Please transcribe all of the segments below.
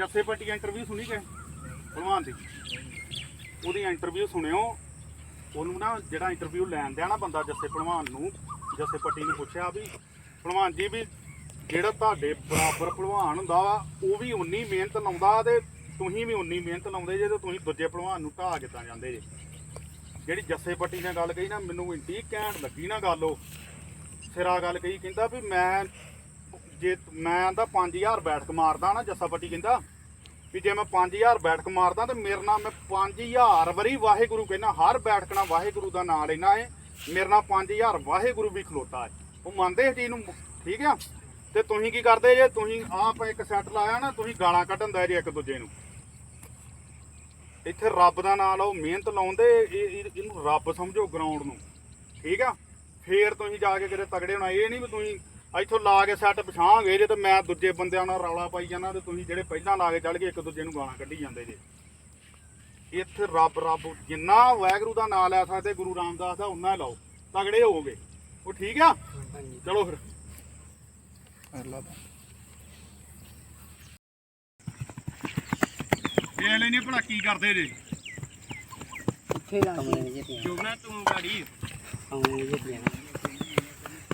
ਜੱਸੇ ਪੱਟੀ interview ਸੁਣੀ ਕਿ ਭਲਵਾਨ ਦੀ। ਉਹਦੀ ਇੰਟਰਵਿਊ ਸੁਣਿਓ। ਉਹਨੂੰ ਨਾ ਜਿਹੜਾ ਇੰਟਰਵਿਊ ਲੈਣ ਦਿਆ ਨਾ ਬੰਦਾ ਜੱਸੇ ਭਲਵਾਨ ਨੂੰ, ਜੱਸੇ ਪੱਟੀ ਨੂੰ ਪੁੱਛਿਆ ਵੀ, ਭਲਵਾਨ ਜੀ ਵੀ ਜਿਹੜਾ ਤੁਹਾਡੇ ਬਰਾਬਰ ਭਲਵਾਨ ਹੁੰਦਾ ਵਾ, ਉਹ ਵੀ ਉਨੀ ਮਿਹਨਤ ਲਾਉਂਦਾ ਤੇ ਤੁਸੀਂ ਵੀ ਉਨੀ ਮਿਹਨਤ ਲਾਉਂਦੇ ਜੇ ਤੇ ਤੁਸੀਂ ਦੂਜੇ ਭਲਵਾਨ ਨੂੰ ਢਾਹ ਕਿੱਦਾਂ ਜਾਂਦੇ ਜੇ। ਜਿਹੜੀ ਜੱਸੇ ਪੱਟੀ ਨੇ ਗੱਲ ਕਹੀ ਨਾ, ਮੈਨੂੰ ਇੰਨੀ ਘੈਂਟ ਲੱਗੀ ਨਾ ਗੱਲ ਉਹ। ਸਿਰਾ ਗੱਲ ਕਹੀ, ਕਹਿੰਦਾ ਵੀ ਮੈਂ ਜੇ ਮੈਂ ਆਂਦਾ 5000 ਬੈਠਕ ਮਾਰਦਾ ਨਾ ਜੱਸਾ ਪੱਟੀ ਕਹਿੰਦਾ ਵੀ ਜੇ ਮੈਂ 5000 ਬੈਠਕ ਮਾਰਦਾ ਤੇ ਮੇਰੇ ਨਾਲ ਮੈਂ 5000 ਵਾਰੀ ਵਾਹਿਗੁਰੂ ਕਹਿੰਦਾ, ਹਰ ਬੈਠਕ ਨਾਲ ਵਾਹਿਗੁਰੂ ਦਾ ਨਾਮ ਲੈਣਾ ਏ ਮੇਰੇ ਨਾਲ 5000 ਵਾਹਿਗੁਰੂ ਵੀ ਖਲੋਤਾ ਹੈ। ਉਹ ਮੰਨਦੇ ਇਸ ਚੀਜ਼ ਨੂੰ, ਠੀਕ ਆ? ਤੇ ਤੁਸੀਂ ਕੀ ਕਰਦੇ ਜੇ? ਤੁਸੀਂ ਆਪ ਇੱਕ ਸੈੱਟ ਲਾਇਆ ਨਾ, ਤੁਸੀਂ ਗਾਲਾਂ ਕੱਢਣ ਦਾ ਜੇ ਇੱਕ ਦੂਜੇ ਨੂੰ। ਇੱਥੇ ਰੱਬ ਦਾ ਨਾਮ ਲਓ, ਮਿਹਨਤ ਲਾਉਂਦੇ ਇਹਨੂੰ ਰੱਬ ਸਮਝੋ ਗਰਾਊਂਡ ਨੂੰ। ਠੀਕ ਆ? ਫੇਰ ਤੁਸੀਂ ਜਾ ਕੇ ਕਿਤੇ ਤਗੜੇ ਹੋਣਾ। ਇਹ ਨਹੀਂ ਵੀ ਤੁਸੀਂ ਇੱਥੋਂ ਲਾ ਕੇ ਸੈੱਟ ਪਛਾਂਗੇ ਜੇ ਤੇ ਮੈਂ ਦੂਜੇ ਬੰਦਿਆਂ ਨਾਲ ਰੌਲਾ ਪਾਈ ਜਾਂਦਾ ਤੇ ਤੁਸੀਂ ਜਿਹੜੇ ਪਹਿਲਾਂ ਲਾ ਕੇ ਚੱਲ ਗਏ ਇੱਕ ਦੂਜੇ ਨੂੰ ਗਾਲਾਂ ਕੱਢੀ ਜਾਂਦੇ ਜੇ। ਇੱਥੇ ਰੱਬ ਰੱਬ ਜਿੰਨਾ ਵਾਹਿਗੁਰੂ ਦਾ ਨਾਮ ਲੈ ਸਕਦੇ ਗੁਰੂ ਰਾਮਦਾਸ ਦਾ ਉਨਾ ਹੀ ਲਾਓ ਤਗੜੇ ਹੋਵੋਗੇ। ਉਹ ਠੀਕ ਆ? ਚਲੋ ਫਿਰ। ਇਹ ਲੈ ਨਹੀਂ ਭਲਾ ਕੀ ਕਰਦੇ ਜੇ। ਜੋਗਨਾ ਤੂੰ ਗਾੜੀ। ਜੋ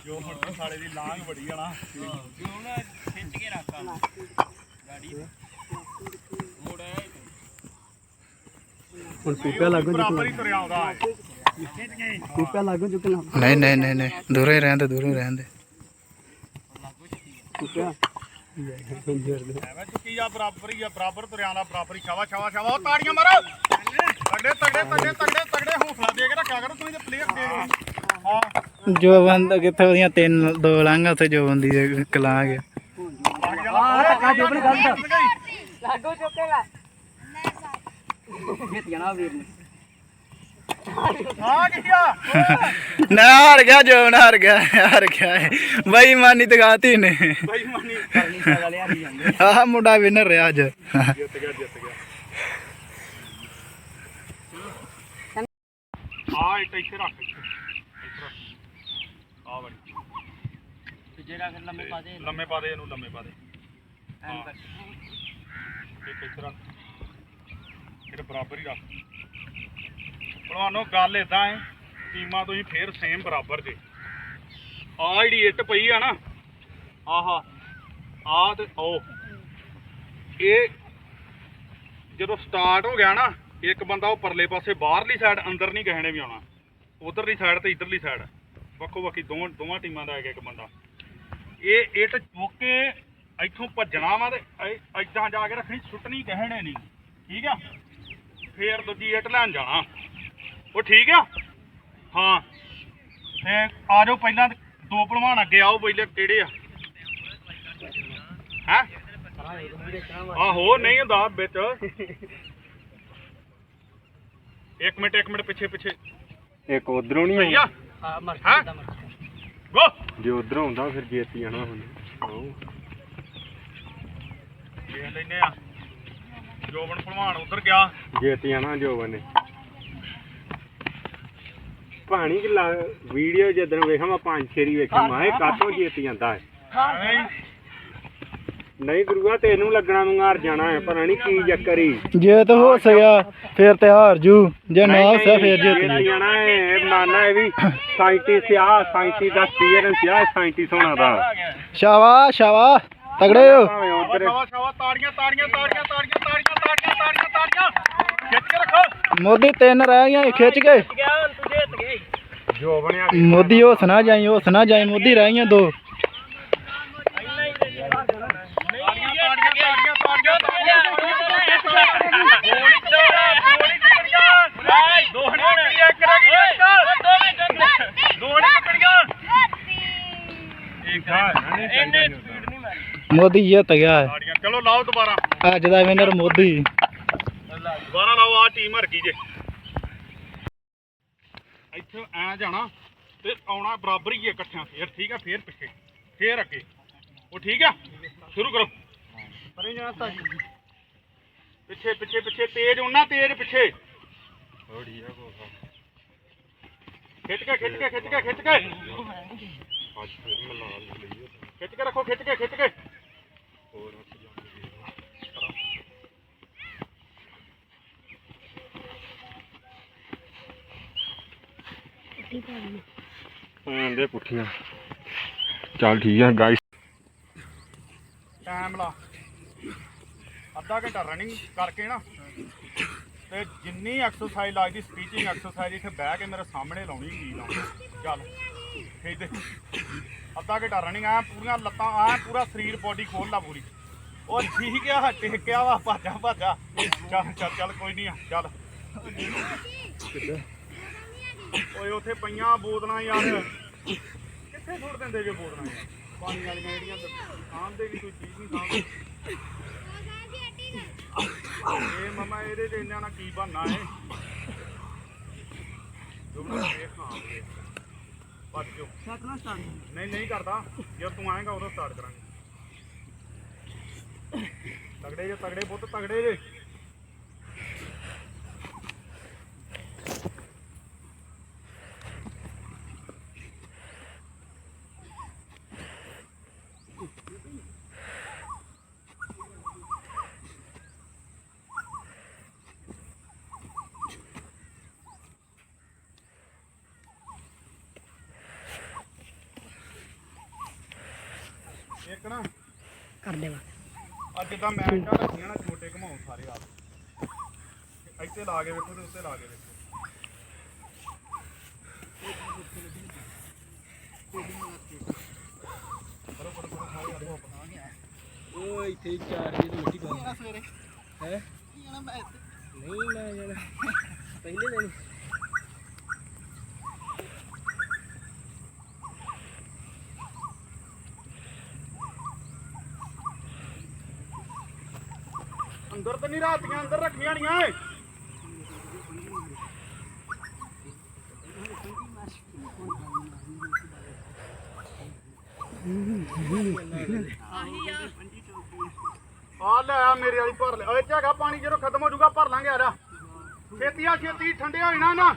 ਹੁਣ ਸਾਲੇ ਦੀ ਲਾਂਗ ਬੜੀ ਆ ਨਾ। ਜੋਗਨਾ ਖਿੱਚ ਕੇ ਰੱਖ ਗਾੜੀ ਮੋੜ ਆਇਆ ਹੁਣ ਪੀਪਾ ਲੱਗੋ ਬਰਾਬਰ ਹੀ। ਤੁਰਿਆ ਆਉਂਦਾ ਪੀਪਾ ਲੱਗੋ ਚੁੱਕਣਾ ਨਹੀਂ ਨਹੀਂ ਨਹੀਂ ਨਹੀਂ। ਦੂਰੇ ਰਹਿੰਦੇ ਦੂਰੇ ਰਹਿੰਦੇ ਪੀਪਾ ਐਵੇਂ ਚੁੱਕੀ ਆ ਬਰਾਬਰ ਹੀ ਆ ਬਰਾਬਰ ਤੁਰਿਆ ਦਾ ਬਰਾਬਰ ਹੀ। ਛਾਵਾ ਛਾਵਾ ਛਾਵਾ ਉਹ ਤਾੜੀਆਂ ਮਾਰੋ। ਤਗੜੇ ਤਗੜੇ ਤਗੜੇ ਤਗੜੇ ਤਗੜੇ। ਹੌਸਲਾ ਦੇ ਕੇ ਰੱਖਿਆ ਕਰੋ ਤੁਸੀਂ ਤੇ ਪਲੇਅਰ ਦੇ ਹਾਂ। ਜੋ ਬੰਦ ਕਿੱਥੇ ਉਹਦੀਆਂ ਤਿੰਨ, ਦੋ ਲਾਂਘਾਂ ਉੱਥੇ ਜੋ ਬੰਦੀ ਦੇ ਕਲਾ ਗਿਆ ਆ ਟੱਕਾ ਜੋਬਨ ਗੱਲ ਲਾਗੋ ਚੁੱਕੇਗਾ ਜਿੱਤ ਜਾਣਾ ਵੀਰ ਨੇ ਨਾ ਹਾਰ ਗਿਆ, ਜੋ ਹਾਰ ਗਿਆ ਹਾਰ ਗਿਆ। ਬੇਈਮਾਨੀ ਦਿਖਾਤੀ ਨੇ ਬਾਈ ਕਰਨੀ ਵਾਲੇ ਆ ਜਾਂਦੇ ਆਹ ਮੁੰਡਾ ਵਿਨਰ ਰਿਹਾ ਅੱਜ। ਜਿੱਤ ਗਿਆ ਜਿੱਤ ਗਿਆ ਆ ਇੱਥੇ ਰੱਖ ਇੱਥੇ ਆ ਬੜੀ ਲੰਮੇ ਪਾ ਦੇ ਲੰਮੇ ਪਾ ਦੇ ਇਹਨੂੰ ਲੰਮੇ ਪਾ ਦੇ ਐਂ ਕਰ ਇੱਕ ਇੱਥੇ ਰੱਖ ਇਹਦੇ ਬਰਾਬਰ ਹੀ ਰੱਖ। ਭਲਵਾਨੋ ਗੱਲ ਇਦਾਂ ਹੈ ਟੀਮਾਂ ਤੁਸੀਂ ਫੇਰ ਸੇਮ ਬਰਾਬਰ ਜੇ। ਆ ਜਿਹੜੀ ਇੱਟ ਪਈ ਆ ਨਾ ਆਹਾ ਆ ਤੇ ਉਹ। ਇਹ ਜਦੋਂ ਸਟਾਰਟ ਹੋ ਗਿਆ ਨਾ ਇੱਕ ਬੰਦਾ ਉਹ ਪਰਲੇ ਪਾਸੇ ਬਾਹਰਲੀ ਸਾਈਡ ਅੰਦਰ ਨਹੀਂ ਨੇ ਵੀ ਆਉਣਾ। ਉਧਰਲੀ ਸਾਈਡ ਤੇ ਇਧਰਲੀ ਸਾਈਡ ਵੱਖੋ ਵੱਖੀ ਦੋਵਾਂ ਦੋਵਾਂ ਟੀਮਾਂ ਦਾ ਇੱਕ ਇੱਕ ਬੰਦਾ। ਇਹ ਇੱਟ ਚੁੱਕ ਕੇ ਇੱਥੋਂ ਭੱਜਣਾ ਵਾ ਤੇ ਐਦਾਂ ਜਾ ਕੇ ਰੱਖਣੀ ਸੁੱਟਣੀ ਕਹਿਣੇ ਨਹੀਂ। ਠੀਕ ਆ? ਫੇਰ ਦੂਜੀ ਇੱਟ ਲੈਣ ਜਾਣਾ। ਉਹ ਠੀਕ ਆ? ਹਾਂ। ਤੇ ਆ ਜਾਓ ਪਹਿਲਾਂ ਦੋ ਭਲਵਾਨ ਅੱਗੇ ਆਓ ਪਹਿਲੇ ਕਿਹੜੇ ਆ? ਹੈ? ਆਹੋ ਨਹੀਂ ਹੁੰਦਾ ਵਿੱਚ। ਇੱਕ ਮਿੰਟ ਇੱਕ ਮਿੰਟ ਪਿੱਛੇ ਪਿੱਛੇ। ਇੱਕ ਉਧਰੋਂ ਨਹੀਂ ਆ? ਮਰ ਹੈਂ? ਦਾ ਮਰ ਗੋ ਜੇ ਉਧਰੋਂ ਆਉਂਦਾ ਫਿਰ ਜਿੱਤ ਜਾਣਾ ਹੁਣ। ਦੇਖ ਲੈਨੇ ਆ। ਜੋਬਨ ਭਲਵਾਨ ਉਧਰ ਗਿਆ। ਜਿੱਤ ਜਾਣਾ ਜੋਬਨ ਨੇ। ਪਾਣੀ ਕਿ ਵੀਡੀਓ ਜਦੋਂ ਵੇਖਾਂ ਮੈਂ ਪੰਜ ਛੇਰੀ ਵੇਖਾਂ ਮੈਂ ਕਾਤੋਂ ਜਿੱਤ ਜਾਂਦਾ ਹੀ? ਨਹੀਂ ਗੁਰੂਆ ਤੈਨੂੰ ਲੱਗਣਾ ਨੂੰ ਹਾਰ ਜਾਣਾ ਹੈ ਪਰ ਨਹੀਂ ਕੀ ਚੱਕਰ ਹੀ ਜੇ ਤਾਂ ਹੋ ਸਕਿਆ ਫਿਰ ਤੇ ਹਾਰ ਜੂ। ਜੇ ਨਾ ਹੋ ਸਕਿਆ ਫਿਰ ਜਿੱਤ ਜਿੱਤ ਜੀ। ਜਾਣਾ ਹੈ ਨਾਨਾ ਇਹ ਵੀ ਸਾਇੰਟਿਸਟ ਆ ਸਾਇੰਟਿਸਟ ਦਾ ਐਕਸਪੀਰੀਅੰਸ ਆ ਸਾਇੰਟਿਸਟ ਹੋਣਾ ਦਾ। ਸ਼ਾਵਾ ਸ਼ਾਵਾ ਤਗੜੇ ਹੋ। ਭਾਵੇਂ ਸ਼ਾਵਾ ਉੱਧਰ। ਸ਼ਾਵਾ ਸ਼ਾਵਾ ਤਾੜੀਆਂ ਤਾੜੀਆਂ ਤਾੜੀਆਂ ਤਾੜੀਆਂ ਤਾੜੀਆਂ ਤਾੜੀਆਂ ਤਾੜੀਆਂ ਤਾੜੀਆਂ। ਖਿੱਚ ਕੇ ਰੱਖੋ। ਮੋਦੀ ਤਿੰਨ ਰਹਿ ਗਈਆਂ ਖਿੱਚ ਕੇ। ਗਿਆ ਹੁਣ ਤੂੰ ਜਿੱਤ ਗਈ। ਜੋ ਬਣਿਆ ਮੋਦੀ ਹੋਸ ਨਾ ਜਾਈ ਹੋਸ ਨਾ ਜਾਈ ਮੋਦੀ ਰਹਿ ਗਈਆਂ ਦੋ ਇੰਨਾ ਹੀ ਦੇ ਦੇ ਤਾੜੀਆਂ ਤਾੜੀਆਂ ਤਾੜੀਆਂ ਤਾੜੀਆਂ ਗੋਲੀ ਤੋੜਾ ਗੋਲੀ ਟੁੱਟੀਆਂ ਦੋ ਨਹੀਂ ਟੁੱਟੀਆਂ ਇੱਕ ਰਹਿ ਗਈ ਇੱਕ ਦੋ ਨਹੀਂ ਟੁੱਟੀਆਂ ਆ ਇੰਨੇ ਸਪੀਡ ਨਹੀਂ ਮਾਰੀ। ਮੋਦੀ ਜਿੱਤ ਗਿਆ ਹੈ। ਤਾੜੀਆਂ ਚਲੋ ਲਾਓ ਦੁਬਾਰਾ। ਅੱਜ ਦਾ ਵਿਨਰ ਮੋਦੀ। ਦੁਬਾਰਾ ਲਾਓ ਆ ਟੀਮ ਹਰ ਗਈ ਜੇ। ਇੱਥੇ ਐ ਜਾਣਾ ਤੇ ਆਉਣਾ ਬਰਾਬਰ ਹੀ ਹੈ ਇਕੱਠਿਆਂ ਫੇਰ ਠੀਕ ਆ ਫੇਰ ਪਿੱਛੇ ਫੇਰ ਅੱਗੇ। ਉਹ ਠੀਕ ਆ? ਸ਼ੁਰੂ ਕਰੋ। ਪਰੇ ਜਾਣਾ ਤਾਂ ਪਿੱਛੇ ਪਿੱਛੇ ਪਿੱਛੇ ਤੇਜ਼ ਉਹਨਾਂ ਤੇਜ਼ ਪਿੱਛੇ। ਖਿੱਚ ਕੇ ਖਿੱਚ ਕੇ ਖਿੱਚ ਕੇ ਖਿੱਚ ਕੇ। ਚੱਲ ਠੀਕ ਆ ਗਾਇਸ ਟਾਈਮ ਲਾ। ਅੱਧਾ ਘੰਟਾ ਰਨਿੰਗ ਕਰਕੇ ਨਾ ਤੇ ਜਿੰਨੀ ਐਕਸਰਸਾਈਜ਼ ਲੱਗਦੀ ਸਪੀਕਿੰਗ ਐਕਸਰਸਾਈਜ਼ ਇੱਥੇ ਬਹਿ ਕੇ ਮੇਰੇ ਸਾਹਮਣੇ ਲਾਉਣੀ ਹੁੰਦੀ ਲਾਉਣੀ ਚੱਲ। ਖੇਡ ਅੱਧਾ ਘੰਟਾ ਰਨਿੰਗ ਆ ਪੂਰੀਆਂ ਲੱਤਾਂ ਆ ਪੂਰਾ ਸਰੀਰ ਬੋਡੀ ਖੋਲ ਲਾ ਪੂਰੀ। ਉਹ ਠੀਕ ਆ ਟੇਕਿਆ ਵਾ, ਭਾਜਾ ਭਾਜਾ ਚੱਲ ਚੱਲ ਚੱਲ, ਕੋਈ ਨਹੀਂ ਆ, ਚੱਲ। ਓਏ, ਉੱਥੇ ਪਈਆਂ ਬੋਤਲਾਂ ਯਾਰ। ਕਿੱਥੇ ਸੁੱਟ ਦਿੰਦੇ ਜੇ ਬੋਤਲਾਂ? ਯਾਰ ਪਾਣੀ ਵਾਲੀਆਂ ਜਿਹੜੀਆਂ ਖਾਂਦੇ ਵੀ ਕੋਈ ਚੀਜ਼ ਨਹੀਂ ਖਾਂਦੇ ਇਹ ਮਮਾ, ਇਹਦੇ ਤੇ ਇਹਨਾਂ ਨਾਲ ਕੀ ਬਣਨਾ ਏ ਦੁਬਾਰਾ ਫੇਰ ਖਾਂਦੇ ਸਟਾਰਟ ਨਹੀਂ ਨਹੀਂ ਕਰਦਾ। ਜਦ ਤੂੰ ਆਏਗਾ ਉਦੋਂ ਸਟਾਰਟ ਕਰਾਂਗੇ। ਤਗੜੇ ਜੇ ਤਗੜੇ ਪੁੱਤ ਤਗੜੇ ਜੇ। ਇੱਕ ਨਾ ਕਰ ਦੇਵਾ। ਅੱਜ ਜਿੱਦਾਂ ਮੈਚ ਆ ਰੱਖੀਆਂ ਨਾ ਛੋਟੇ ਘਮਾਉ ਸਾਰੇ ਆਪ। ਇੱਥੇ ਲਾ ਕੇ ਵੇਖੋ ਤੇ ਉੱਤੇ ਲਾ ਕੇ ਵੇਖੋ ਉਹ ਇੱਥੇ ਚਾਰ ਤੋਂ ਮਿੱਟੀ ਪਾ ਸਵੇਰੇ? ਹੈ? ਨਹੀਂ ਮੈਂ ਜਾਣਾ ਪਹਿਲੇ ਦਿਨ ਅੰਦਰ ਤਾਂ ਨਹੀਂ ਰਾਤੀਆਂ, ਅੰਦਰ ਰੱਖੀਆਂ ਨਹੀਂ ਏ ਆ ਲੈ ਆ ਮੇਰੇ ਵਾਲੀ ਭਰ ਲੈ। ਓਏ ਝਾਗਾ ਪਾਣੀ ਜਦੋਂ ਖਤਮ ਹੋ ਜਾਊਗਾ, ਭਰ ਲਾਂਗੇ ਯਾਰ ਛੇਤੀ ਆ ਛੇਤੀ ਠੰਡੇ ਹੋ ਜਾਣਾ ਨਾ।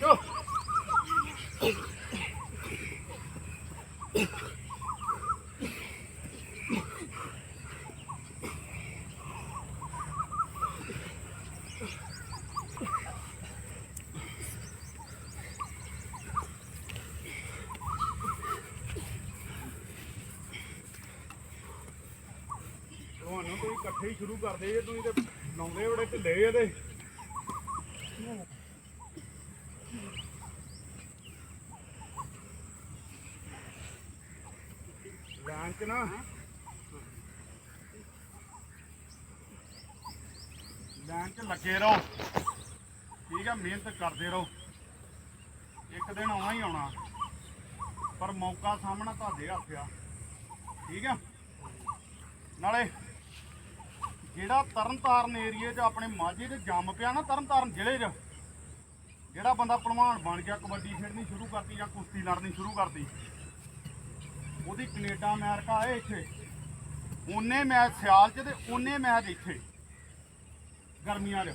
ਚੋ ਤੁਹਾਨੂੰ ਕੋਈ ਇਕੱਠੇ ਹੀ ਸ਼ੁਰੂ ਕਰਦੇ ਜੇ, ਤੁਸੀਂ ਤੇ ਲਾਉਂਦੇ ਬੜੇ ਢਿੱਲੇ ਇਹਦੇ। ਲਾਈਨ ਚ ਨਾ। ਲਾਈਨ ਚ ਲੱਗੇ ਰਹੋ। ਠੀਕ ਆ, ਮਿਹਨਤ ਕਰਦੇ ਰਹੋ। ਇੱਕ ਦਿਨ ਆਉਣਾ ਹੀ ਆਉਣਾ। ਪਰ ਮੌਕਾ ਸਾਹਮਣਾ ਤੁਹਾਡੇ ਹੱਥ ਆ। ਠੀਕ ਆ? ਨਾਲੇ ਜਿਹੜਾ ਤਰਨਤਾਰਨ ਏਰੀਏ 'ਚ ਆਪਣੇ ਮਾਝੇ 'ਚ ਜੰਮ ਪਿਆ ਨਾ, ਤਰਨਤਾਰਨ ਜ਼ਿਲ੍ਹੇ 'ਚ, ਜਿਹੜਾ ਬੰਦਾ ਭਲਵਾਨ ਬਣ ਗਿਆ, ਕਬੱਡੀ ਖੇਡਣੀ ਸ਼ੁਰੂ ਕਰਤੀ ਜਾਂ ਕੁਸ਼ਤੀ ਲੜਨੀ ਸ਼ੁਰੂ ਕਰਤੀ, ਉਹਦੀ ਕੈਨੇਡਾ ਅਮਰੀਕਾ ਹੈ ਇੱਥੇ, ਉਹਨੇ ਮੈਚ ਸਿਆਲ 'ਚ ਤੇ ਉਹਨੇ ਮੈਚ ਇੱਥੇ, ਗਰਮੀਆਂ 'ਚ।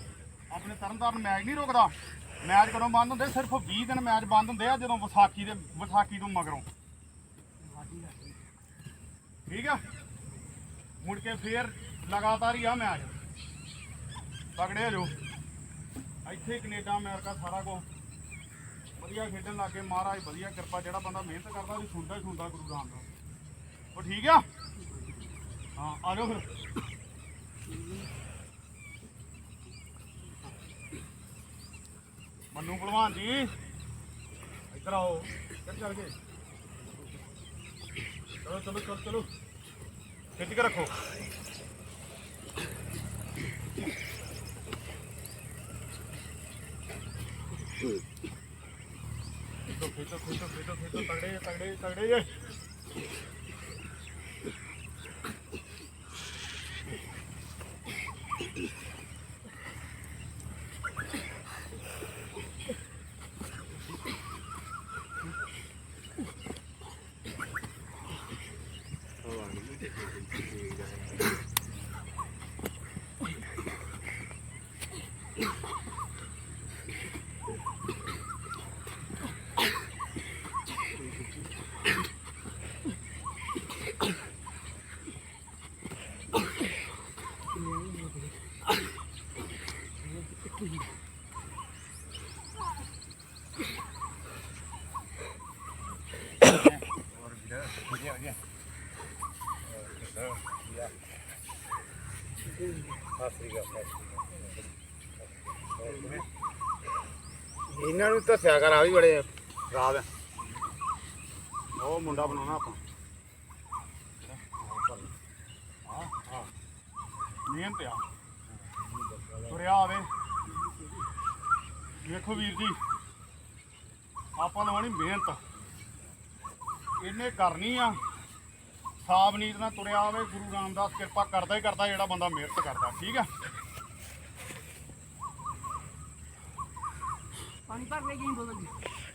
ਆਪਣੇ ਤਰਨਤਾਰਨ ਮੈਚ ਨਹੀਂ ਰੁਕਦਾ। ਮੈਚ ਕਦੋਂ ਬੰਦ ਹੁੰਦੇ? ਸਿਰਫ 20 ਦਿਨ ਮੈਚ ਬੰਦ ਹੁੰਦੇ ਆ, ਜਦੋਂ ਵਿਸਾਖੀ ਦੇ ਵਿਸਾਖੀ ਤੋਂ ਮਗਰੋਂ। ਠੀਕ ਆ? ਮੁੜ ਕੇ ਫੇਰ ਲਗਾਤਾਰ ਹੀ ਆ ਮੈਚ। ਤਗੜੇ ਹੋ ਜਾਓ। ਇੱਥੇ ਹੀ ਕੈਨੇਡਾ, ਅਮਰੀਕਾ ਸਾਰਾ ਕੁਝ ਵਧੀਆ ਖੇਡਣ ਲੱਗ ਲੱਗੇ ਮਹਾਰਾਜ ਵਧੀਆ ਕਿਰਪਾ, ਜਿਹੜਾ ਬੰਦਾ ਮਿਹਨਤ ਕਰਦਾ, ਉਹ ਸੁਣਦਾ ਹੀ ਸੁਣਦਾ ਗੁਰੂ ਰਾਮਦਾਸ ਉਹ ਠੀਕ ਆ? ਹਾਂ, ਆ ਜਾਓ ਫਿਰ। ਮੰਨੂ ਭਲਵਾਨ ਜੀ, ਇੱਧਰ ਆਓ। ਕਿੱਥੇ ਚੱਲ ਗਏ। ਚਲੋ ਚਲੋ ਚਲੋ ਚਲੋ। ਖਿੱਚ ਕੇ ਰੱਖੋ। Oh, I'm going to take it. ਇਹਨਾਂ ਨੂੰ ਦੱਸਿਆ ਕਰ, ਆ ਵੀ ਬੜੇ ਖਰਾਬ ਆ। ਉਹ ਮੁੰਡਾ ਬਣਾਉਣਾ ਆਪਾਂ। ਹਾਂ ਹਾਂ ਮਿਹਨਤ ਆ। ਤੁਰਿਆ ਆਵੇ। ਵੇਖੋ ਵੀਰ ਜੀ, ਆਪਾਂ ਲਵਾਣੀ ਮਿਹਨਤ। ਇਹਨੇ ਕਰਨੀ ਆ। ਸਾਬ ਨੀਤ ਨਾਲ ਤੁਰਿਆ ਆਵੇ ਗੁਰੂ ਰਾਮਦਾਸ ਕਿਰਪਾ ਕਰਦਾ ਹੀ ਕਰਦਾ, ਜਿਹੜਾ ਬੰਦਾ ਮਿਹਨਤ ਕਰਦਾ, ਠੀਕ ਆ? ਪਾਣੀ ਭਰ ਲੈ ਗਈ ਬੋਤਲ ਕੱਟ